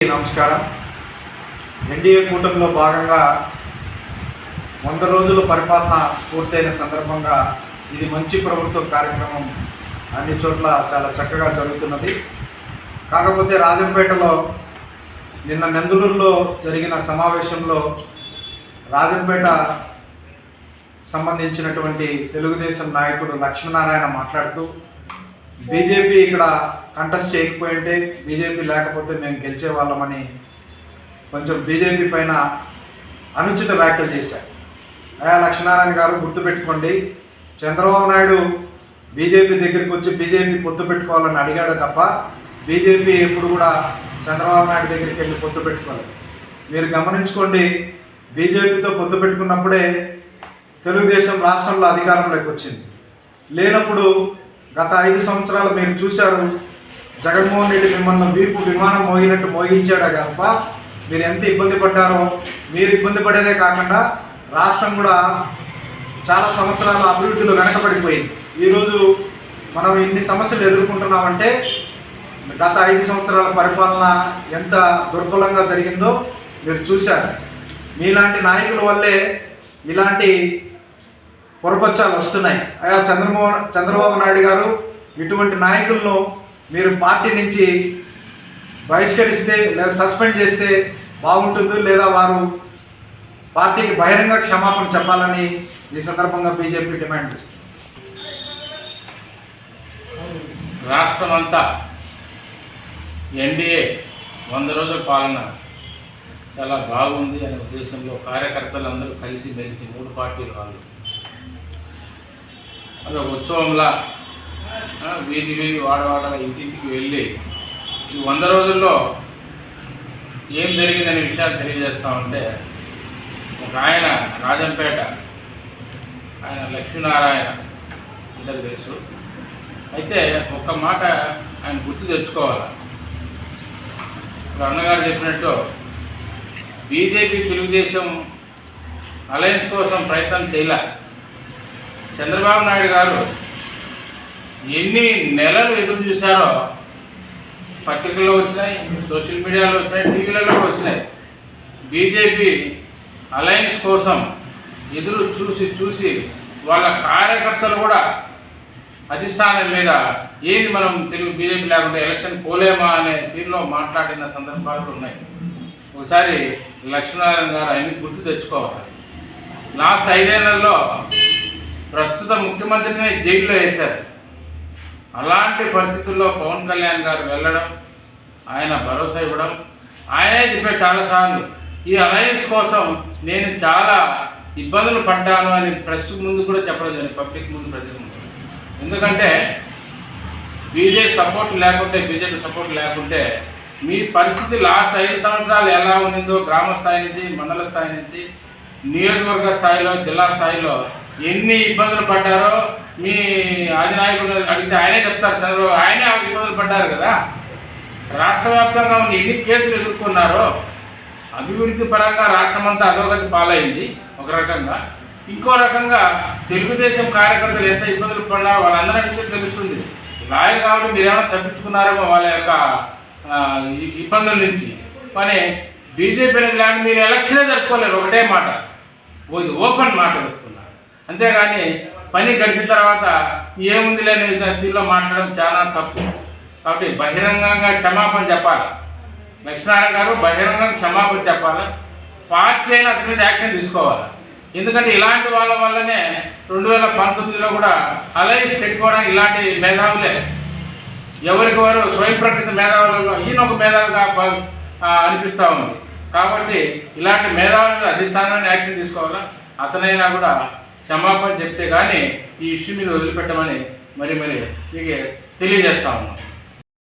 నమస్కారం. ఎన్డీఏ కూటమిలో భాగంగా వంద రోజుల పరిపాలన పూర్తయిన సందర్భంగా ఇది మంచి ప్రభుత్వ కార్యక్రమం అన్ని చోట్ల చాలా చక్కగా జరుగుతున్నది. కాకపోతే రాజంపేటలో నిన్న నందులూరులో జరిగిన సమావేశంలో రాజంపేట సంబంధించినటువంటి తెలుగుదేశం నాయకుడు లక్ష్మీనారాయణ మాట్లాడుతూ బీజేపీ ఇక్కడ కంటెస్ట్ చేయకపోయింటే బీజేపీ లేకపోతే మేము గెలిచే వాళ్ళమని కొంచెం బీజేపీ పైన అనుచిత వ్యాఖ్యలు చేశారు. అయా లక్ష్మీనారాయణ గారు గుర్తుపెట్టుకోండి చంద్రబాబు నాయుడు బీజేపీ దగ్గరికి వచ్చి బీజేపీ పొత్తు పెట్టుకోవాలని అడిగాడు తప్ప బీజేపీ ఎప్పుడు కూడా చంద్రబాబు నాయుడు దగ్గరికి వెళ్ళి పొత్తు పెట్టుకోలేదు. మీరు గమనించుకోండి బీజేపీతో పొత్తు పెట్టుకున్నప్పుడే తెలుగుదేశం రాష్ట్రంలో అధికారంలోకి వచ్చింది. లేనప్పుడు గత ఐదు సంవత్సరాలు మీరు చూశారు జగన్మోహన్ రెడ్డి మిమ్మల్ని వీపు విమానం మోగినట్టు మోగించాడా తప్ప మీరు ఎంత ఇబ్బంది పడ్డారో మీరు ఇబ్బంది పడేదే కాకుండా రాష్ట్రం కూడా చాలా సంవత్సరాల అభివృద్ధిలో వెనకబడిపోయింది. ఈరోజు మనం ఇన్ని సమస్యలు ఎదుర్కొంటున్నామంటే గత ఐదు సంవత్సరాల పరిపాలన ఎంత దుర్బలంగా జరిగిందో మీరు చూశారు. మీలాంటి నాయకుల వల్లే ఇలాంటి పొరపచ్చాలు వస్తున్నాయి. అయా చంద్రమోహన్ చంద్రబాబు నాయుడు గారు ఇటువంటి నాయకులను మీరు పార్టీ నుంచి బహిష్కరిస్తే లేదా సస్పెండ్ చేస్తే బాగుంటుంది లేదా వారు పార్టీకి బహిరంగ క్షమాపణ చెప్పాలని ఈ సందర్భంగా బీజేపీ డిమాండ్ చేస్తుంది. రాష్ట్రమంతా ఎన్డీఏ వంద రోజుల పాలన చాలా బాగుంది అనే ఉద్దేశంలో కార్యకర్తలందరూ కలిసి మెలిసి మూడు పార్టీలు వాళ్ళు అది ఒక ఉత్సవంలా వీధి వీధి వాడవాడ ఇంటింటికి వెళ్ళి ఈ వంద రోజుల్లో ఏం జరిగిందనే విషయాలు తెలియజేస్తా ఉంటే ఒక ఆయన రాజంపేట ఆయన లక్ష్మీనారాయణ అందరికి తెలుసు. అయితే ఒక్క మాట ఆయన గుర్తు తెచ్చుకోవాలి? ఇప్పుడు అన్నగారు చెప్పినట్టు బీజేపీ తెలుగుదేశం అలయన్స్ కోసం ప్రయత్నం చేయలే. చంద్రబాబు నాయుడు గారు ఎన్ని నెలలు ఎదురు చూశారో పత్రికల్లో వచ్చినాయి సోషల్ మీడియాలో వచ్చినాయి టీవీలలో వచ్చినాయి. బీజేపీ అలయన్స్ కోసం ఎదురు చూసి చూసి వాళ్ళ కార్యకర్తలు కూడా అధిష్టానం మీద ఏంది మనం తెలుగు బీజేపీ లేకుండా ఎలక్షన్ పోలేమా అనే తీరులో మాట్లాడిన సందర్భాలు ఉన్నాయి. ఒకసారి లక్ష్మీనారాయణ గారు ఆయన్ని గుర్తు తెచ్చుకోవాలి. లాస్ట్ ఐదేళ్ళలో ప్రస్తుత ముఖ్యమంత్రిని జైల్లో వేశారు. అలాంటి పరిస్థితుల్లో పవన్ కళ్యాణ్ గారు వెళ్ళడం ఆయన భరోసా ఇవ్వడం ఆయనే చెప్పే చాలాసార్లు ఈ అలయన్స్ కోసం నేను చాలా ఇబ్బందులు పడ్డాను అని ప్రెస్ ముందు కూడా చెప్పడం జరిగింది పబ్లిక్ ముందు ప్రజల ముందు. ఎందుకంటే బీజేపీ సపోర్ట్ లేకుంటే బీజేపీ సపోర్ట్ లేకుంటే మీ పరిస్థితి లాస్ట్ ఐదు సంవత్సరాలు ఎలా ఉండిందో గ్రామ స్థాయి నుంచి మండల స్థాయి నుంచి నియోజకవర్గ స్థాయిలో జిల్లా స్థాయిలో ఎన్ని ఇబ్బందులు పడ్డారో మీ అధినాయకుడు అడిగితే ఆయనే చెప్తారు. చదువు ఆయనే ఇబ్బందులు పడ్డారు కదా. రాష్ట్ర వ్యాప్తంగా ఉన్న ఎన్ని కేసులు ఎదుర్కొన్నారో అభివృద్ధి పరంగా రాష్ట్రం అంతా అధోగతి పాలైంది ఒక రకంగా. ఇంకో రకంగా తెలుగుదేశం కార్యకర్తలు ఎంత ఇబ్బందులు పడినారో వాళ్ళందరికీ తెలుస్తుంది. లాయర్ కాబట్టి మీరేమైనా తప్పించుకున్నారేమో వాళ్ళ యొక్క ఇబ్బందుల నుంచి. కానీ బీజేపీ అనేది లాంటి మీరు ఎలక్షనే జరుపుకోలేరు. ఒకటే మాట. ఓపెన్ మాట అంతేగాని పని గడిచిన తర్వాత ఏముంది లేని తీరులో మాట్లాడడం చాలా తప్పు. కాబట్టి బహిరంగంగా క్షమాపణ చెప్పాలి. లక్ష్మీనారాయణ గారు బహిరంగంగా క్షమాపణ చెప్పాలి. పార్టీ అయినా అతని మీద యాక్షన్ తీసుకోవాలి. ఎందుకంటే ఇలాంటి వాళ్ళ వల్లనే రెండు వేల పంతొమ్మిదిలో కూడా అలయన్స్ పెట్టుకోవడానికి ఇలాంటి మేధావులే. ఎవరికి వారు స్వయం ప్రకృతి మేధావులలో ఈయన ఒక మేధావిగా అనిపిస్తూ ఉంది. కాబట్టి ఇలాంటి మేధావుల మీద అధిష్టానాన్ని యాక్షన్ తీసుకోవాలా? అతనైనా కూడా క్షమాపణ చెప్తే కానీ ఈ ఇష్యూ మీద వదిలిపెట్టమని మరి మరి మీకు తెలియజేస్తా ఉన్నాం.